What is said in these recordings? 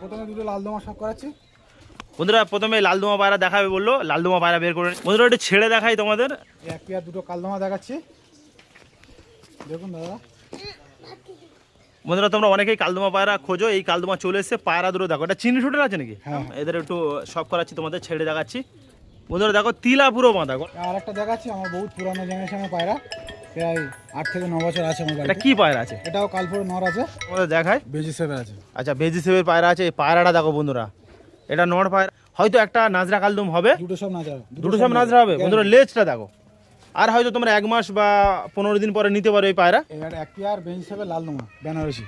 প্রথমে দুটো লাল দমা শাক করাচ্ছি। বন্ধুরা প্রথমে লালদুমা পায়রা দেখাবে বলল। লালদুমা পায়রা বের করে। বন্ধুরা একটু ছেড়ে দেখাই তোমাদের। এক পেয়ার দুটো কালদমা দেখাচ্ছি। দেখুন দাদা। বন্ধুরা তোমরা অনেকেই কালদুমা পায়রা খোঁজো। এই কালদুমা চলে এসছে পায়রা দুটো দেখো। এটা চিনি শুটের আছে নাকি? হ্যাঁ। এদের একটু সব করাচ্ছি তোমাদের ছেড়ে দেখাচ্ছি। বন্ধুরা দেখো তিলা পুরো বাঁধা। আর একটা দেখাচ্ছি আমার বহুত পুরানো জেনারেশনের পায়রা। প্রায় আট থেকে ন বছর আছে আমার এটা বাড়িতে। কি পায়রা আছে? এটাও কালপুর নর আছে। তোমাদের দেখায় বেজি সেভের আছে। আচ্ছা বেজি সেবের পায়রা আছে এই পায়রাটা দেখো বন্ধুরা। এটা নর পায়রা। হয়তো একটা নাজরা কালদুম হবে। দুটো সব নাচা দুটো সব নাজরা। হবে। বন্ধুরা লেজটা দেখো। আর হয়তো তোমরা এক মাস বা পনেরো দিন পরে নিতে পারো এই পায়রা। এবার এক পেয়ার বেজি সেভের লাল দমা বেনারসি।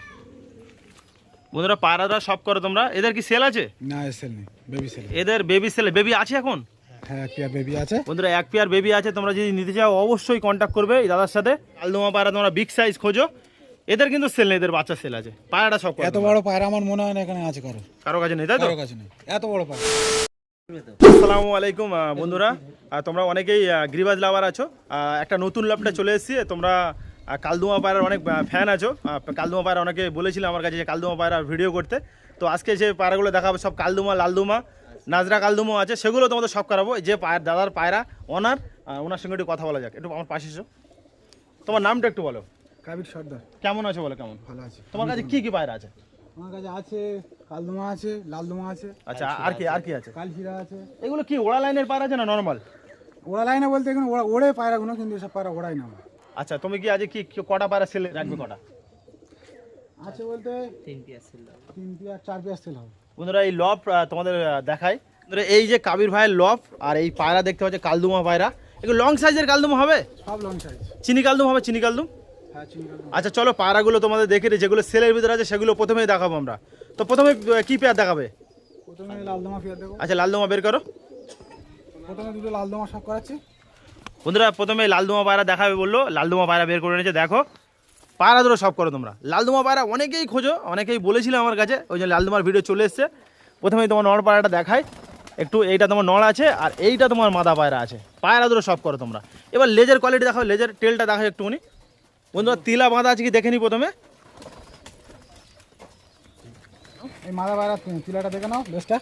বন্ধুরা পায়রাটা সব করো তোমরা। এদের কি সেল আছে? না সেল নেই। বেবি সেল এদের বেবি সেল বেবি আছে এখন? হ্যাঁ এক পেয়ার বেবি আছে। বন্ধুরা এক পেয়ার বেবি আছে তোমরা যদি নিতে চাও অবশ্যই কন্ট্যাক্ট করবে এই দাদার সাথে। আলদোমা পায়রা তোমরা বিগ সাইজ খোঁজো। এদের কিন্তু সেল নেই এদের বাচ্চা সেল আছে। পায়রাটা সব এত বড় পায়রা আমার মনে হয় না এখানে আছে কারও। কারও কাছে নেই তাই তো? কারও কাছে নেই। এত বড় পায়রা আসসালামু আলাইকুম বন্ধুরা। তোমরা অনেকেই গ্রিবাজ লাভার আছো। একটা নতুন লাভটা চলে এসেছি। তোমরা কালদুমা পায়রার অনেক ফ্যান আছো। কালদুমা পায়রা অনেকে বলেছিল আমার কাছে যে কালদুমা পায়রা ভিডিও করতে। তো আজকে যে পায়রাগুলো দেখাবো সব কালদুমা লালদুমা। নাজরা কালদুমা আছে সেগুলো তোমাদের সব করাবো। যে পায়ের দাদার পায়রা ওনার ওনার সঙ্গে একটু কথা বলা যাক। একটু আমার পাশে এসো। তোমার নামটা একটু বলো। কাবির সর্দার। কেমন আছো বলো কেমন? ভালো আছে। তোমার কাছে কি কি পায়রা আছে? আমার কাছে আছে কালদমা আছে লালদমা আছে। আচ্ছা আর কি আর কি আছে? কালশিরা আছে। এগুলো কি ওড়া লাইনের পায়রা আছে না নর্মাল? ওরা লাইনে বলতে এখানে ওরা ওড়ে পায়রাগুলো কিন্তু এসব পায়রা ওড়াই না আচ্ছা তুমি কি আজ কি কি- কটা পায়রা সেলে রাখবে কটা? আছে বলতে তিন পেয়ার তিন পেয়ার চার পেয়ার সেল হবে। বন্ধুরা এই লব তোমাদের বন্ধুরা এই যে কাবির ভাইয়ের লব আর এই পায়রা দেখতে পাচ্ছ কালদুমা পায়রা। এগুলো লং সাইজের কালদুম হবে? সব লং সাইজ চিনি কালদুম হবে? চিনি কালদুম? হ্যাঁ আচ্ছা চলো পায়রাগুলো তোমাদের দেখে নিই, যেগুলো সেলের ভিতরে আছে সেগুলো প্রথমেই দেখাবো আমরা। তো প্রথমে কি পেয়ার দেখাবে? প্রথমে লালদমা পেয়ার দেখো আচ্ছা লালদুমা বের করো। প্রথমে দুটো লালদমা শাক করাচ্ছি। বন্ধুরা প্রথমে লালদুমা পায়রা দেখাবে বলল। লালদুমা পায়রা বের করে এনেছে দেখো। পায়রা ধরো, সব করো তোমরা। লালদুমা পায়রা অনেকেই খোঁজো, অনেকেই বলেছিল আমার কাছে, ওই জন্য লালদুমার ভিডিও চলে এসছে। প্রথমেই তোমার নড় পায়রাটা দেখায় একটু এইটা তোমার নড় আছে, আর এইটা তোমার মাদা পায়রা আছে। পায়রা ধরো, সব করো তোমরা। এবার লেজের কোয়ালিটি দেখো লেজের টেলটা দেখো একটুখানি। বন্ধুরা তিলা বাঁধা আছে কি দেখে নি প্রথমে? এই মাদা পায়রা, তিলাটা দেখে নাও, বেশটা।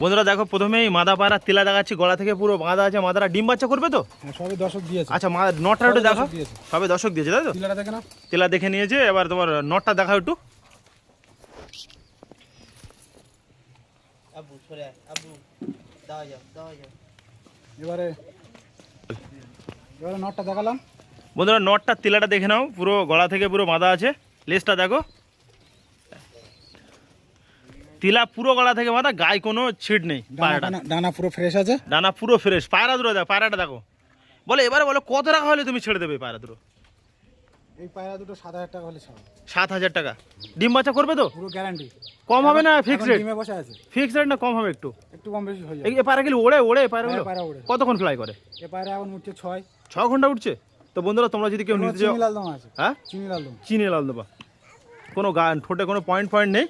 বন্ধুরা দেখো প্রথমেই মাদা পায়রা তিলা দেখাচ্ছি গলা থেকে পুরো বাঁধা আছে মাদারা ডিম বাচ্চা করবে তো? হ্যাঁ সবই দর্শক দিয়েছে। আচ্ছা মা নটটা একটু সবই দেখো সবে দর্শক দিয়েছে তাই তো? তিলাটা দেখে তেলা দেখে নিয়েছে এবার তোমার নটটা দেখাও একটু। আবু সরে আয়, আবু দাও যাও দাও যাও। এবারে এবারে নটটা দেখালাম। বন্ধুরা নটটা তেলাটা দেখে নাও পুরো গলা থেকে পুরো বাঁধা আছে। লেজটা দেখো। তিলা পুরো গলা থেকে মাথা গায়ে কোনো ছিট নেই ডানা পায়রাটা। ডানা- পুরো ফ্রেশ আছে? ডানা পুরো ফ্রেশ পায়রা দুটো দেখো পায়রাটা দেখো। বলে এবারে বলো কত টাকা হলে তুমি ছেড়ে দেবে পায়রা দুটো এই পায়রা দুটো সাত হাজার টাকা হলে ছাড়ো সাত হাজার টাকা। ডিম বাচ্চা করবে তো? পুরো গ্যারান্টি কম হবে না ফিক্স রেট ডিমে বসে আছে। ফিক্স রেট না কম হবে একটু? একটু কম বেশি হয়ে যাবে। এ পায়রা গেলে ওড়ে ওড়ে এই হ্যাঁ, পায়রা ওড়ে। কতক্ষণ ফ্লাই করে? এ পায়রা এখন উঠছে ছয়। ছ ঘণ্টা উঠছে? তো বন্ধুরা তোমরা যদি কেউ নিতে চাও চিনি লালদমা আছে। হ্যাঁ? চিনি লালদম চিনি লাল দেবা কোনো গান ঠোঁটে কোনো পয়েন্ট পয়েন্ট নেই?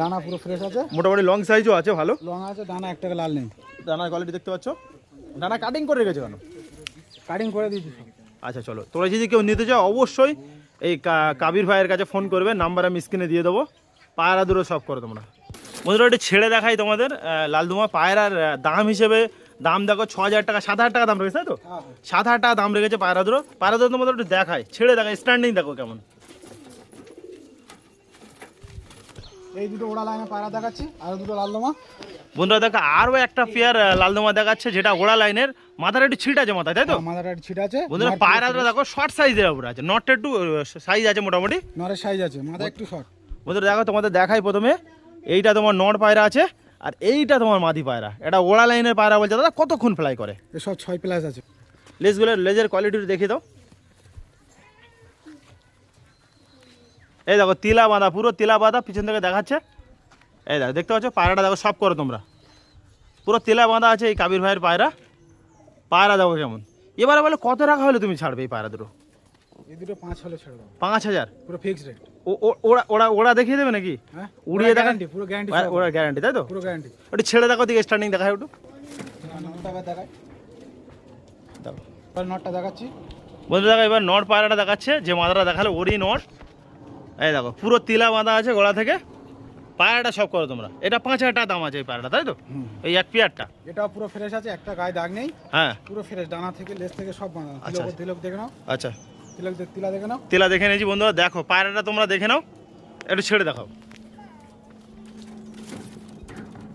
ডানা পুরো ফ্রেশ আছে। মোটামুটি লং সাইজও আছে ভালো? লং আছে ডানা এক টাকা লাল নেই। দানার কোয়ালিটি দেখতে পাচ্ছ? দানা কাটিং করে রেখেছে কেন? কাটিং করে দিয়েছি আচ্ছা চলো। তোরা যদি কেউ নিতে চাও অবশ্যই এই কাবির ভাইয়ের কাছে ফোন করবে নাম্বার আমি স্ক্রিনে দিয়ে দেবো। পায়রা দূরে সব করো তোমরা। বন্ধুরা একটু ছেড়ে দেখাই তোমাদের। লালদুমা পায়রার দাম হিসেবে দাম দেখো ছ হাজার টাকা সাত হাজার টাকা দাম রেখেছে তাই তো? হ্যাঁ। সাত হাজার টাকা দাম রেখেছে পায়রা দুটো। পায়রা দুটো তোমাদের একটু দেখাই। ছেড়ে দেখাই স্ট্যান্ডিং দেখো কেমন। এই দুটো ওড়া লাইনে পায়রা দেখাচ্ছি আর দুটো লালদমা। বন্ধুরা দেখো আরও একটা পেয়ার লালদমা দেখাচ্ছে যেটা ওড়া লাইনের মাথার একটু ছিট আছে মাথায় তাই তো? মাথাটা একটু ছিট আছে বন্ধুরা পায়রাটা দেখো শর্ট সাইজের উপরে আছে নটটা একটু সাইজ আছে মোটামুটি। নরের সাইজ আছে মাথা একটু শর্ট বন্ধুরা দেখো তোমাদের দেখাই প্রথমে এইটা তোমার নট পায়রা আছে আর এইটা তোমার মাদি পায়রা। এটা ওড়া লাইনের পায়রা বলছে দাদা কতক্ষণ ফ্লাই করে? এসব ছয় প্লাস আছে। লেজগুলোর লেজের কোয়ালিটি দেখিয়ে দাও। এই দেখো তিলা বাঁধা পুরো তিলা বাঁধা পিছন থেকে দেখাচ্ছে। এই দেখো দেখতে পাচ্ছ? পায়রাটা দেখো সব করো তোমরা। পুরো তিলা বাঁধা আছে এই কাবির ভাইয়ের পায়রা। পায়রা দেখো কেমন। এবারে বলে কত টাকা হলে তুমি ছাড়বে এই পায়রা দুটো? এই দুটো পাঁচ হলে ছেড়ে পাঁচ হাজার? পুরো ফিক্স রেট ওরা ওরা ওরা দেখিয়ে দেবে নাকি? হ্যাঁ উড়িয়ে দেখা গ্যারান্টি পুরো গ্যারান্টি ওরা গ্যারান্টি তাই তো? পুরো গ্যারান্টি একটু ছেড়ে দেখো দিকে স্টার্টিং দেখায় একটু। নটটা দেখাচ্ছি। বন্ধু দেখো এবার নট পায়রাটা দেখাচ্ছে যে মাদাটা দেখাল ওরই নট। এই দেখো পুরো তিলা বাঁধা আছে গোড়া থেকে। পায়রাটা সব করো তোমরা। এটা পাঁচ হাজার টাকা দাম আছে এই পায়রাটা তাই তো? এই এক পেয়ারটা। এটাও পুরো ফ্রেশ আছে একটা গায়ে দাগ নেই। হ্যাঁ। পুরো ফ্রেশ ডানা থেকে লেজ থেকে সব বাঁধা। আচ্ছা। তিলক তিলক দেখে নাও। আচ্ছা। তিলক তিলা দেখে নাও। তিলা দেখে নিয়েছি বন্ধুরা দেখো পায়রাটা তোমরা দেখে নাও। একটু ছেড়ে দেখাও।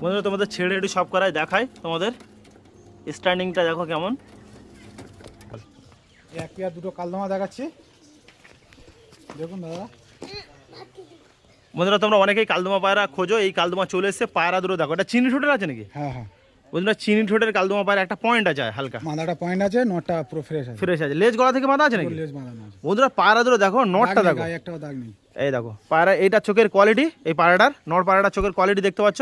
বন্ধুরা তোমাদের ছেড়ে একটু সব করায় দেখায় তোমাদের স্ট্যান্ডিংটা দেখো কেমন। এই এক পেয়ার দুটো কালদমা দেখাচ্ছি। দেখুন দাদা। বন্ধুরা তোমরা অনেকেই কালদমা পায়রা খোঁজো এই কালদমা চলে এসছে পায়রা দুটো। দেখো এটা চিনি ঠোঁটের আছে নাকি? হ্যাঁ হ্যাঁ। বন্ধুরা চিনি ঠোঁটের কালদমা পায়রা একটা পয়েন্ট আছে হালকা। মাথাটা পয়েন্ট আছে নটটা পুরো ফ্রেশ আছে। ফ্রেশ আছে। লেজ গলা থেকে বাঁধা আছে নাকি? লেজ বাঁধানো আছে। বন্ধুরা পায়রা দুটো দেখো নটটা দেখো। একটাও দাগ নেই। এই দেখো পায়রা এইটা চোখের কোয়ালিটি এই পায়রাটার নট পায়রাটার চোখের কোয়ালিটি দেখতে পাচ্ছ।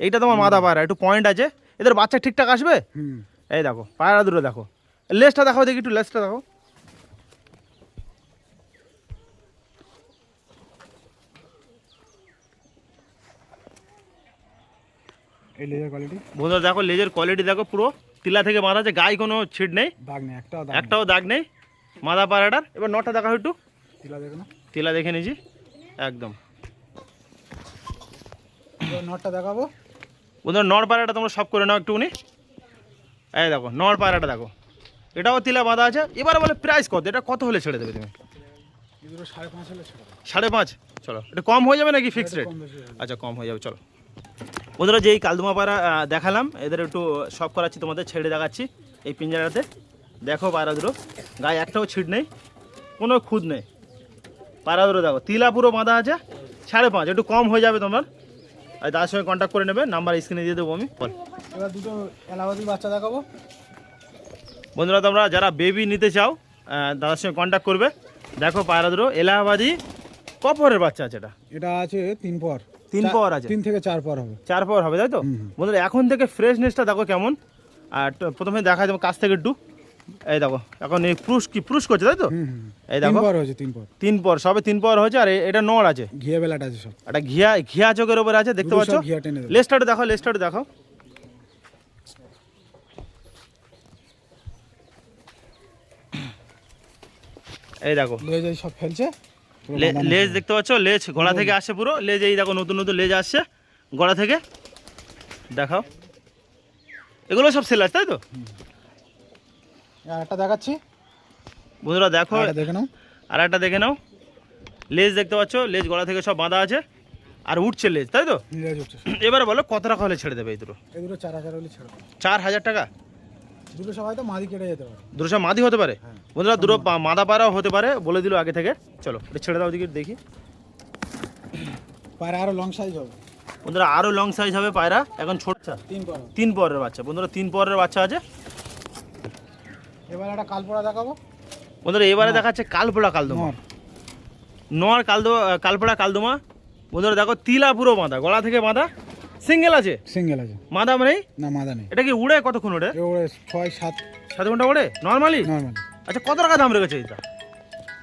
এইটা তোমার মাদা পায়রা একটু পয়েন্ট আছে। এদের বাচ্চা ঠিকঠাক আসবে? হুম। এই দেখো পায়রা দুটো দেখো। লেজটা দেখো দেখি একটু লেজটা দেখো এই লেজার কোয়ালিটি বন্ধুরা দেখো লেজের কোয়ালিটি দেখো পুরো। তিলা থেকে বাঁধা আছে গায়ে কোনো ছিট নেই। দাগ নেই একটাও দাগ একটাও দাগ নেই। মাদা পায়রাটার এবার নটা দেখা একটু। তিলা দেখে নাও। তিলা দেখে নিয়েছি। একদম। নটটা দেখাবো। বন্ধুরা নর পায়রাটা তোমরা সব করে নাও একটুখানি। এই দেখো নর পায়রাটা দেখো। এটাও তিলা বাঁধা আছে। এবার বলে প্রাইস কত? এটা কত হলে ছেড়ে দেবে তুমি? সাড়ে পাঁচ চলো এটা কম হয়ে যাবে নাকি ফিক্সড রেট। আচ্ছা কম হয়ে যাবে চলো। বন্ধুরা যেই কালদুমা পায়রা দেখালাম এদের একটু সব করাচ্ছি তোমাদের ছেড়ে দেখাচ্ছি এই পিঞ্জারাতে। দেখো পায়রা দুটো। গায়ে একটাও ছিট নেই কোনো খুদ নেই। পায়রা দুটো দেখো তিলা পুরো বাঁধা আছে সাড়ে পাঁচ একটু কম হয়ে যাবে তোমার। আর তার সঙ্গে কন্ট্যাক্ট করে নেবে নাম্বার স্ক্রিনে দিয়ে দেবো আমি। বল। এবার দুটো এলাহাবাদি বাচ্চা দেখাবো। বন্ধুরা তোমরা যারা বেবি নিতে চাও দাদার সঙ্গে কন্ট্যাক্ট করবে। দেখো পায়রা দুটো এলাহাবাদি কপরের বাচ্চা আছে এটা। এটা আছে তিন পর। তিন পর আছে? তিন থেকে চার পর হবে। চার পাওয়ার হবে তাই তো। বন্ধুরা এখন থেকে ফ্রেশনেসটা দেখো কেমন। আর প্রথমে দেখা যাবে কাছ থেকে একটু। এই দেখো এখন এই পুরুষ কি পুরুষ করছে তাই তো? এই দেখো। পর হয়েছে তিন পর তিন পর সবে তিন পর হয়েছে আর এটা নড় আছে। ঘিয়ে বেলাটা আছে সব। একটা ঘিয়া ঘিয়া চোখের ওপরে আছে দেখতে পাচ্ছ? লেস্টারটা দেখো লেস্টারটা দেখো। এই দেখো। সব ফেলছে। লেজ। দেখতে পাচ্ছ? লেজ গলা থেকে আসে পুরো। লেজ এই দেখো নতুন নতুন লেজ আসছে গলা থেকে। দেখাও। এগুলো সব সেল আছে তাই তো? আর একটা দেখাচ্ছি। বন্ধুরা দেখো। দেখে নাও। আর একটা দেখে নাও। লেজ দেখতে পাচ্ছ? লেজ গলা থেকে সব বাঁধা আছে। আর উঠছে লেজ তাই তো। এবারে বলো কত টাকা হলে ছেড়ে দেবে এই দুটো? চার হাজার হলে ছেড়ে চার হাজার টাকা? দুটো সবাই তো মাদি কেটে যেতে পারে। দুটো সব মাদি হতে পারে? হ্যাঁ। বন্ধুরা দুটো মাদা পাড়াও হতে পারে বলে দিল আগে থেকে। চলো এটা ছেড়ে দাও দিকে দেখি। পায়রা আরও লং সাইজ হবে। বন্ধুরা আরও লং সাইজ হবে পায়রা। এখন ছোট তিন পর তিন পরের বাচ্চা। বন্ধুরা তিন পরের বাচ্চা আছে। এবার একটা কালপোড়া দেখাবো। বন্ধুরা এবারে দেখাচ্ছে কালপোড়া কালদমা। নর। কালদমা কালপোড়া কালদমা। বন্ধুরা দেখো তিলা পুরো বাঁধা গলা থেকে বাঁধা। সিঙ্গেল আছে? সিঙ্গেল আছে। মাদা মানে না মাদা নেই। এটা কি উড়ে কতক্ষণ উড়ে এ ওরে ছয় সাত। সাত ঘণ্টা উড়ে নর্মালি নর্মাল আচ্ছা কত টাকা দাম রেখেছে এটা?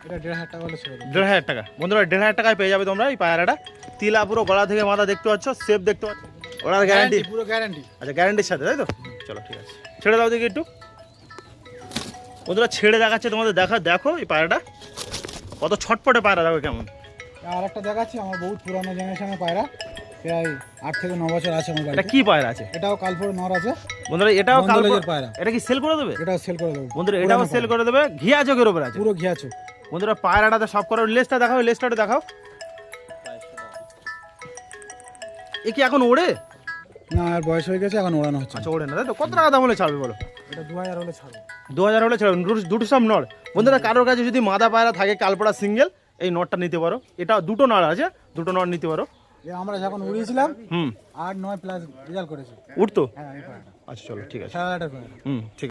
এটা দেড় হাজার টাকা হলে ছেড়ে দেড় হাজার টাকা। বন্ধুরা দেড় হাজার টাকায় পেয়ে যাবে তোমরা এই পায়রাটা। তিলা পুরো গলা থেকে মাথা দেখতে পাচ্ছ সেফ দেখতে পাচ্ছ। ওনার গ্যারান্টি পুরো গ্যারান্টি আচ্ছা গ্যারান্টির সাথে তাই তো? চলো ঠিক আছে। ছেড়ে দাও দেখি একটু। বন্ধুরা ছেড়ে দেখাচ্ছে তোমাদের। দেখা দেখো এই পায়রাটা। কত ছটপটে পায়রা দেখো কেমন। আর একটা দেখাচ্ছি আমার বহুত পুরানো জেনারেশনের পায়রা। প্রায় আট থেকে ন বছর আছে আমার এটা বাড়িতে। কি পায়রা আছে? এটাও কালপুর নর আছে। বন্ধুরা এটাও কাল বন্ধলেজের পায়রা। এটা কি সেল করে দেবে? এটাও সেল করে দেবো। বন্ধুরা এটাও সেল করে দেবে। ঘিয়া চোখের উপরে আছে। পুরো বন্ধুরা সব করো। দেখাও এ কি এখন ওড়ে? না আর বয়স হয়ে গেছে এখন ওড়ানো হচ্ছে না। আচ্ছা ওড়ে না। তাই তো কত টাকা দাম হলে ছাড়বে বলো? এটা দু হাজার হলে ছাড়বো। দু হাজার হলে ছাড়বে। দুটো- দুটো সব নড় বন্ধুরা কারোর কাছে যদি মাদা পায়রা থাকে কালপড়া সিঙ্গেল এই নটটা নিতে পারো। এটা দুটো নড় আছে দুটো নড় নিতে পারো। এ আমরা যখন উড়িয়েছিলাম হুম। আট নয় প্লাস রেজাল্ট করেছে। উঠতো হ্যাঁ এই পায়রাটা আচ্ছা চলো ঠিক আছে। সাড়ে হুম ঠিক।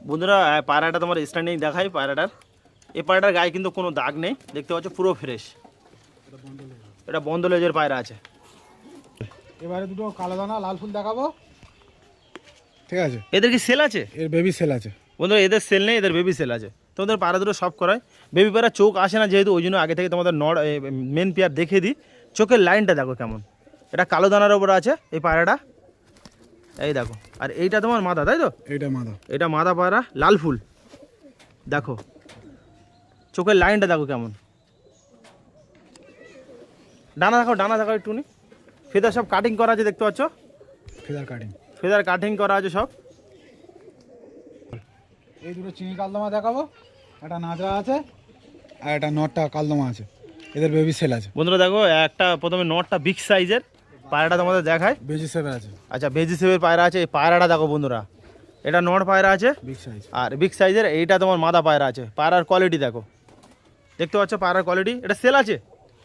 বন্ধুরা পায়রাটা তোমার স্ট্যান্ডিং দেখাই পায়রাটার। এই পায়রাটার গায়ে কিন্তু কোনো দাগ নেই দেখতে পাচ্ছ পুরো ফ্রেশ এটা বন্ধ লেজের পায়রা আছে। এবারে দুটো কালো দানা লাল ফুল দেখাবো। ঠিক আছে। এদের কি সেল আছে? এর বেবি সেল আছে। বন্ধুরা এদের সেল নেই এদের বেবি সেল আছে। তোমাদের পায়রা দুটো সব করায় বেবি পায়রা চোখ আসে না যেহেতু ওই জন্য আগে থেকে তোমাদের নড় মেন পেয়ার দেখে দিই। চোখের লাইনটা দেখো কেমন। এটা কালো দানার ওপরে আছে এই পায়রাটা। এই দেখো আর এইটা তোমার মাদা তাই তো? এইটা মাদা। এটা মাদা পায়রা লাল ফুল। দেখো চোখের লাইনটা দেখো কেমন। ডানা দেখো ডানা দেখো একটুনি ফেদার সব কাটিং করা আছে দেখতে পাচ্ছ? ফেদার কাটিং ফেদার কাটিং করা আছে সব। এই দুটো চিনি কালদমা দেখাবো একটা নাজরা আছে আর একটা নটটা কালদমা আছে। এদের বেবি সেল আছে। বন্ধুরা দেখো একটা প্রথমে নটটা বিগ সাইজের পায়রাটা তোমাদের দেখায় বেজি সেভেন আছে। আচ্ছা বেজি সেবের পায়রা আছে এই পায়রাটা দেখো বন্ধুরা। এটা নট পায়রা আছে বিগ সাইজ আর বিগ সাইজের এইটা তোমার মাদা পায়রা আছে। পায়রার কোয়ালিটি দেখো। দেখতে পাচ্ছ পায়রার কোয়ালিটি এটা সেল আছে?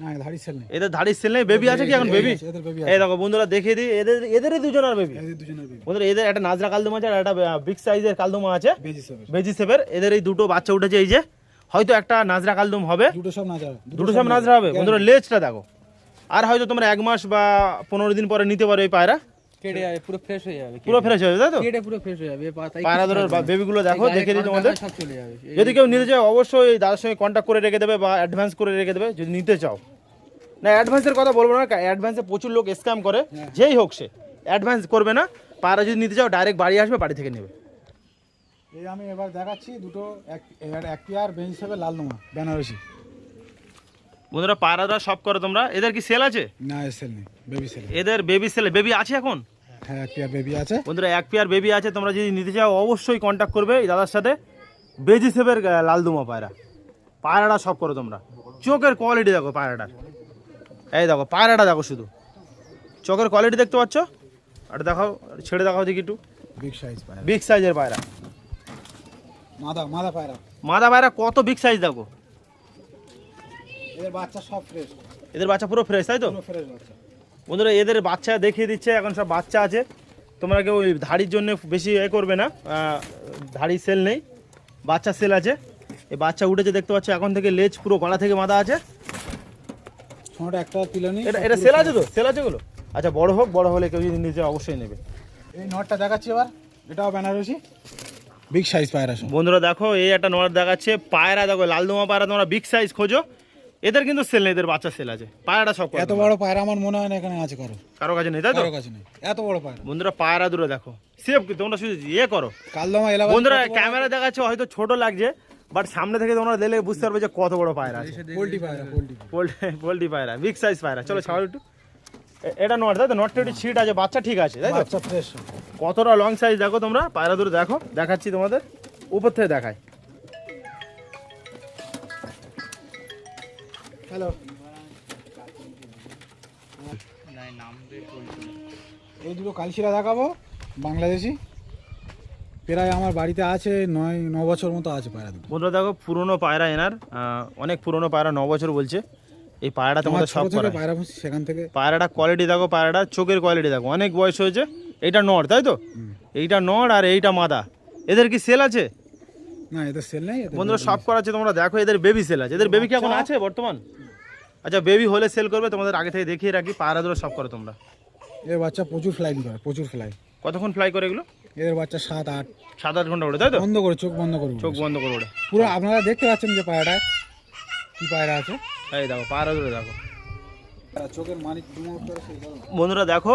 না ধাড়ি সেল নেই। এদের ধাড়ির সেল নেই? বেবি আছে কি এখন বেবি এদের বেবি এই দেখো বন্ধুরা দেখিয়ে দিই। এদের এদেরই দুজনের বেবি এদের দুজনের বেবি বন্ধুরা এদের একটা নাজরা কালদমা আছে আর একটা বিগ সাইজের কালদমা আছে। বেজি সেবের এদের এই দুটো বাচ্চা উঠেছে এই যে। হয়তো একটা নাজরা কালদম হবে। দুটো সব নাজরা দুটো সব নাজরা। হবে। বন্ধুরা লেজটা দেখো। আর হয়তো তোমরা এক মাস বা পনেরো দিন পরে নিতে পারো এই পায়রা। কেটে যাবে পুরো ফ্রেশ হয়ে যাবে পুরো ফ্রেশ হয়ে যাবে তাই তো? কেটে পুরো ফ্রেশ হয়ে যাবে পায়রা ধরো বেবিগুলো দেখো দেখে দিই তোমাদের। সব চলে যাবে যদি কেউ নিতে চাও অবশ্যই দাদার সঙ্গে কন্ট্যাক্ট করে রেখে দেবে বা অ্যাডভান্স করে রেখে দেবে। যদি নিতে চাও। না অ্যাডভান্সের কথা বলব না অ্যাডভান্সে প্রচুর লোক স্ক্যাম করে। যেই হোক সে অ্যাডভান্স করবে না। পায়রা যদি নিতে চাও ডাইরেক্ট বাড়ি আসবে বাড়ি থেকে নেবে। এই আমি এবার দেখাচ্ছি দুটো এক পেয়ার বেঞ্চ সেভেন লাল নোমা বেনারসি। বন্ধুরা পায়রাটা সব করো তোমরা। এদের কি সেল আছে? না সেল নেই বেবি সেল এদের বেবি সেল বেবি আছে এখন? হ্যাঁ এক পেয়ার বেবি আছে। বন্ধুরা এক পেয়ার বেবি আছে তোমরা যদি নিতে চাও অবশ্যই কন্ট্যাক্ট করবে এই দাদার সাথে। বেজি সেবের লালদুমা পায়রা। পায়রাটা সব করো তোমরা। চোখের কোয়ালিটি দেখো পায়রাটার। এই দেখো পায়রাটা দেখো শুধু। চোখের কোয়ালিটি দেখতে পাচ্ছ? আর দেখাও ছেড়ে দেখাও দেখি একটু। বিগ সাইজ পায়রা। বিগ সাইজের পায়রা। মাদা মাদা পায়রা। মাদা পায়রা কত বিগ সাইজ দেখো? এদের বাচ্চা সব ফ্রেশ এদের বাচ্চা পুরো ফ্রেশ তাই তো? ফ্রেশ বাচ্চা। বন্ধুরা এদের বাচ্চা দেখিয়ে দিচ্ছে এখন সব বাচ্চা আছে। তোমরা কেউ ধাড়ির জন্য বেশি এ করবে না ধাড়ি সেল নেই। বাচ্চা সেল আছে। এই বাচ্চা উঠেছে দেখতে পাচ্ছ এখন থেকে লেজ পুরো গলা থেকে মাদা আছে। ছোটটা একটা তুলে নিই এটা এটা সেল আছে তো? সেল আছে গুলো আচ্ছা বড় হোক বড় হলে কেউ যদি চায় অবশ্যই নেবে। এই নটটা দেখাচ্ছি এবার। এটাও বেনারসি। বিগ সাইজ পায়রা বন্ধুরা দেখো এই একটা নোয়ার দেখাচ্ছে। পায়রা দেখো লালদোমা পায়রা তোমরা বিগ সাইজ খোঁজো। এদের কিন্তু সেল নেই এদের বাচ্চা সেল আছে। পায়রাটা সব এত বড় পায়রা আমার মনে হয় না এখানে আছে কারও। কারও কাছে নেই তাই তো? কারও কাছে নেই। এত বড় পায়রা। বন্ধুরা পায়রা দূরে দেখো। সেভ তোমরা শুধু ইয়ে করো। কালদমা এলাকা বন্ধুরা ক্যামেরা দেখাচ্ছে হয়তো ছোট লাগছে বাট সামনে থেকে তোমরা দিলে বুঝতে পারবে যে কত বড় পায়রা আছে। পোল্ট্রি পায়রা পোল্ট্রি পোল্ট্রি পায়রা বিগ সাইজ পায়রা। চলো ছাড়ো একটু। এটা নট তাই তো? নটটা একটু ছিট আছে বাচ্চা ঠিক আছে তাই তো? বাচ্চা ফ্রেশ কতটা লং সাইজ দেখো তোমরা? পায়রা দূরে দেখো দেখাচ্ছি তোমাদের। উপর থেকে দেখায় হ্যালো। এই দুটো কালশিরা দেখাবো বাংলাদেশি। প্রায় আমার বাড়িতে আছে নয় ন বছর মতো আছে পায়রা দুটো। বন্ধুরা দেখো পুরনো পায়রা এনার অনেক পুরনো পায়রা ন বছর বলছে। এই পায়রাটা তোমার তোমাদের সব করা পায়রা সেখান থেকে। পায়রাটা কোয়ালিটি দেখো পায়রাটা চোখের কোয়ালিটি দেখো। অনেক বয়স হয়েছে এইটা নড় তাই তো? এইটা নড় আর এইটা মাদা। এদের কি সেল আছে? না এদের সেল নেই বন্ধুরা সব করা আছে তোমরা দেখো এদের বেবি সেল আছে। এদের বেবি কি এখন আছে বর্তমান? আচ্ছা বেবি হলে সেল করবে তোমাদের আগে থেকে দেখিয়ে রাখি পায়রা ধরে সব করো তোমরা। এদের বাচ্চা প্রচুর ফ্লাইং করে প্রচুর ফ্লাই কতক্ষণ ফ্লাই করে এগুলো? এদের বাচ্চা সাত আট। সাত আট ঘণ্টা ওড়ে তাই তো? বন্ধ করে চোখ বন্ধ করে চোখ বন্ধ করে ওড়ে পুরো আপনারা দেখতে পাচ্ছেন যে পায়রাটা কি পায়রা আছে? এই দেখো পায়রা ধরে দেখো। বন্ধুরা দেখো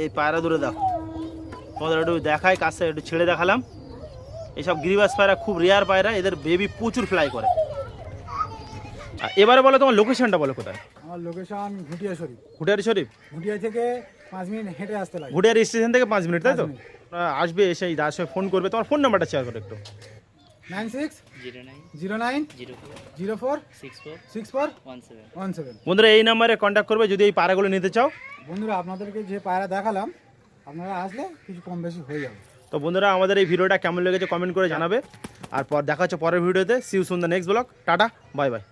এই পায়রা দূরে দেখো। তোমাদের একটু দেখাই কাছে একটু ছেড়ে দেখালাম। এইসব গিরিবাস পায়রা খুব রেয়ার পায়রা এদের বেবি প্রচুর ফ্লাই করে। এবারে বলো তোমার লোকেশনটা বলো কোথায়? আমার লোকেশন ঘুটিয়া শরীফ। ঘুটিয়ারি শরীফ? ঘুটিয়া থেকে পাঁচ মিনিট হেঁটে আসতে লাগে। ঘুটিয়ারি স্টেশন থেকে পাঁচ মিনিট তাই তো? আসবে এসে সঙ্গে ফোন করবে। তোমার ফোন নাম্বারটা শেয়ার করো একটু। Nine six zero nine zero nine zero four zero four six four six four one seven one seven. বন্ধুরা এই নাম্বারে কন্ট্যাক্ট করবে যদি এই পায়রাগুলো নিতে চাও। বন্ধুরা আপনাদেরকে যে পায়রা দেখালাম আপনারা আসলে কিছু কম বেশি হয়ে যাবে। তো বন্ধুরা আমাদের এই ভিডিওটা কেমন লেগেছে কমেন্ট করে জানাবে। আর পর দেখা হচ্ছে পরের ভিডিওতে। সিউ সুন্দর next blog tata bye bye